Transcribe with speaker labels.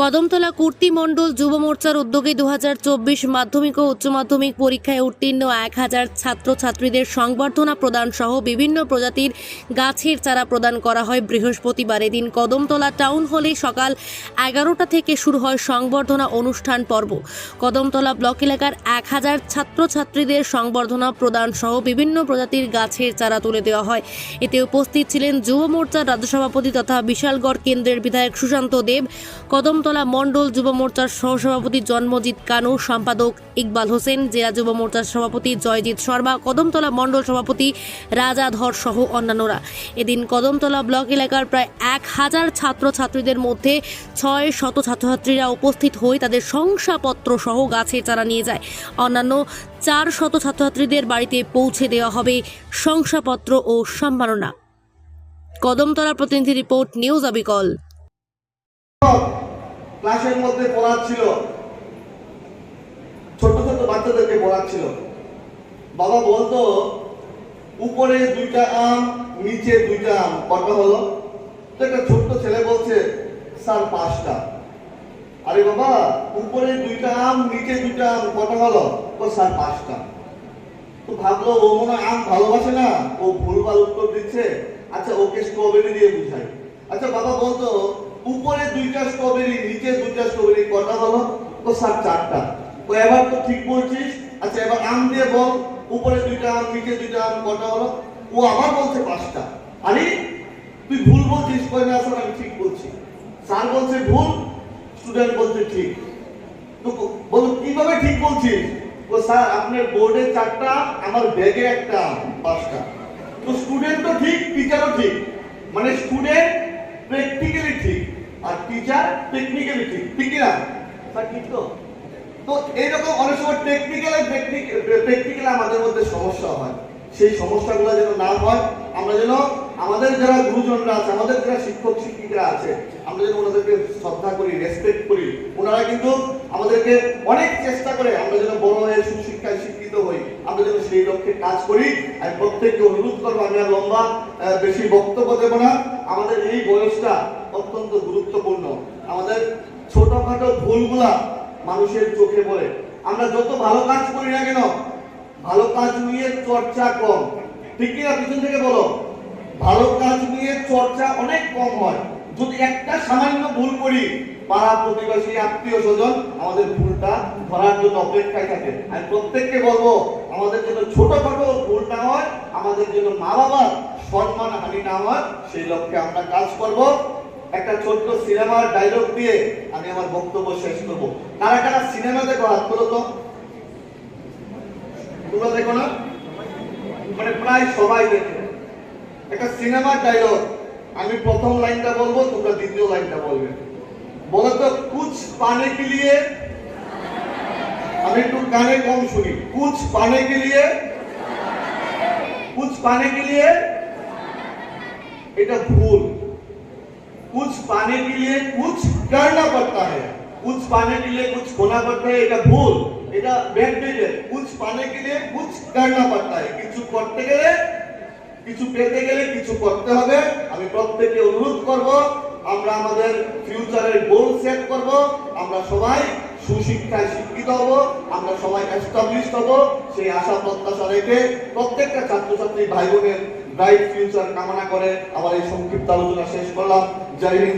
Speaker 1: কদমতলা কুর্তি মণ্ডল যুব মোর্চার উদ্যোগে দু হাজার চব্বিশ মাধ্যমিক ও উচ্চ মাধ্যমিক পরীক্ষায় উত্তীর্ণ এক হাজার ছাত্রছাত্রীদের সংবর্ধনা প্রদান সহ বিভিন্ন প্রজাতির গাছের চারা প্রদান করা হয়। বৃহস্পতিবার এদিন কদমতলা টাউন হলে সকাল এগারোটা থেকে শুরু হয় সংবর্ধনা অনুষ্ঠান পর্ব। কদমতলা ব্লক এলাকার এক হাজার ছাত্রছাত্রীদের সংবর্ধনা প্রদান সহ বিভিন্ন প্রজাতির গাছের চারা তুলে দেওয়া হয়। এতে উপস্থিত ছিলেন যুব মোর্চার রাজ্য সভাপতি তথা বিশালগড় কেন্দ্রের বিধায়ক সুশান্ত দেব। কদমতলা মণ্ডল যুব মোর্চার সহসভাপতি জন্মজিৎ কানু, সম্পাদক ইকবাল হোসেন, জেলা যুব মোর্চার সভাপতি জয়জিৎ শর্মা, কদমতলা মণ্ডল সভাপতি রাজা ধর সহ অন্যান্যরা। এদিন কদমতলা ব্লক এলাকার প্রায় এক হাজার ছাত্রছাত্রীদের মধ্যে ছয় শত ছাত্রছাত্রীরা উপস্থিত হয়ে তাদের শংসাপত্র সহ গাছের চারা নিয়ে যায়। অন্যান্য চার শত ছাত্রছাত্রীদের বাড়িতে পৌঁছে দেওয়া হবে শংসাপত্র ও সম্মাননা। কদমতলা প্রতিনিধি রিপোর্ট, নিউজ আবিকল
Speaker 2: ক্লাসের মধ্যে পড়াচ্ছিল। ছোট ছোট বাচ্চাদেরকে পড়াচ্ছিল। বাবা বলতো, উপরে দুইটা আম, নিচে দুইটা আম। কটা হলো একটা ছোট্ট ছেলে বলছে, স্যার, পাঁচটা। আরে বাবা, উপরে দুইটা আম, নিচে দুইটা আম। কটা হলো ও স্যার, পাঁচটা। তো ভাবলো, ও মনে আম ভালোবাসে না? ও ভুলভাল উত্তর দিচ্ছে। আচ্ছা ওকে স্ট্রবেরি দিয়ে বুঝাই। আচ্ছা বাবা বলতো উপরে দুইটা স্ট্রবেরি নিচে দুইটা স্ট্রবেরি কটা হলো তো স্যার, চারটা। তো এবার তো ঠিক বলছিস। আচ্ছা এবার আম দিয়ে বল। উপরে দুইটা আম, নিচে দুইটা আম, কটা হলো ও আবার বলছে পাঁচটা। আরে, তুই ভুল বলছিস। কয় না স্যার আমি ঠিক বলছি। স্যার বলছে ভুল স্টুডেন্ট বলছে ঠিক। তো বলো, কীভাবে ঠিক বলছিস? ও স্যার, আপনার বোর্ডে চারটা, আমার ব্যাগে একটা পাঁচটা। তো স্টুডেন্ট তো ঠিক টিচারও ঠিক। মানে স্টুডেন্ট প্র্যাকটিক্যালি ঠিক। আর টিচার টেকনিক্যালি ঠিক। ঠিক না স্যার ঠিক তো। তো এইরকম অনেক সময় টেকনিক্যাল প্র্যাকটিক্যাল আমাদের মধ্যে সমস্যা হয়। সেই সমস্যাগুলো যেন না হয়, আমরা যেন আমাদের যারা গুরুজনরা আছে, আমাদের যারা শিক্ষক শিক্ষিকারা আছে, আমরা যেন ওনাদেরকে শ্রদ্ধা করি রেসপেক্ট করি, ওনারা কিন্তু আমাদেরকে অনেক চেষ্টা করে আমরা যেন বড় হয়ে সুশিক্ষায় শিক্ষিত হই, আমরা যেন সেই লক্ষ্যে কাজ করি। আমি প্রত্যেককে অনুরোধ করব, আমি আর লম্বা বেশি বক্তব্য দেবো না। আমাদের এই বয়সটা অত্যন্ত গুরুত্বপূর্ণ। আমাদের ছোটখাটো ভুলগুলা মানুষের চোখে পড়ে। আমরা যত ভালো কাজ করি না কেন ভালো কাজ নিয়ে চর্চা কম। ঠিক কিনা পিছন থেকে বলো? ভালো কাজ নিয়ে চর্চা অনেক কম হয়। যদি একটা সামান্য ভুল করি, পাড়া প্রতিবেশী, আত্মীয় স্বজন আমাদের ভুলটা ধরার জন্য অপেক্ষায় থাকে। আমি প্রত্যেককে বলব, আমাদের জন্য ছোটখাটো ভুল না হয়, আমাদের জন্য মা বাবার সম্মান হানি না হয়, সেই লক্ষ্যে আমরা কাজ করব। একটা ছোট্ট সিনেমার ডায়লগ দিয়ে আমি আমার বক্তব্য শেষ করব। কারা কারা সিনেমা দেখো হাত করো তো? তোমরা দেখো না মানে প্রায় সবাই দেখে একটা সিনেমার ডায়লগ আমি প্রথম লাইনটা বলবো তোমরা দ্বিতীয় লাইনটা বলবে বলো তো কুছ পানে কে লিয়ে আমি একটু গানে কম শুনি কুছ পানে কে লিয়ে কুছ পানে কে লিয়ে এটা ভুল कुछ पाने के लिए कुछ करना पड़ता है कुछ पाने के लिए कुछ खोना पड़ता है এটা ভুল এটা ব্যাকডেটেড कुछ पाने के लिए कुछ करना पड़ता है কিছু করতে গেলে কিছু পেতে গেলে কিছু করতে হবে আমি প্রত্যেককে অনুরোধ করব আমরা আমাদের ফিউচারের গোল সেট করব আমরা সবাই সুশিক্ষায় শিক্ষিত হব আমরা সবাই এস্টাবলিশ হব সেই আশা প্রত্যাশা রেখে প্রত্যেকটা ছাত্রছাত্রী ভাই বোনের ব্রাইট ফিউচার কামনা করে আমার এই সংক্ষিপ্ত আলোচনা শেষ করলাম জয় হিন্দ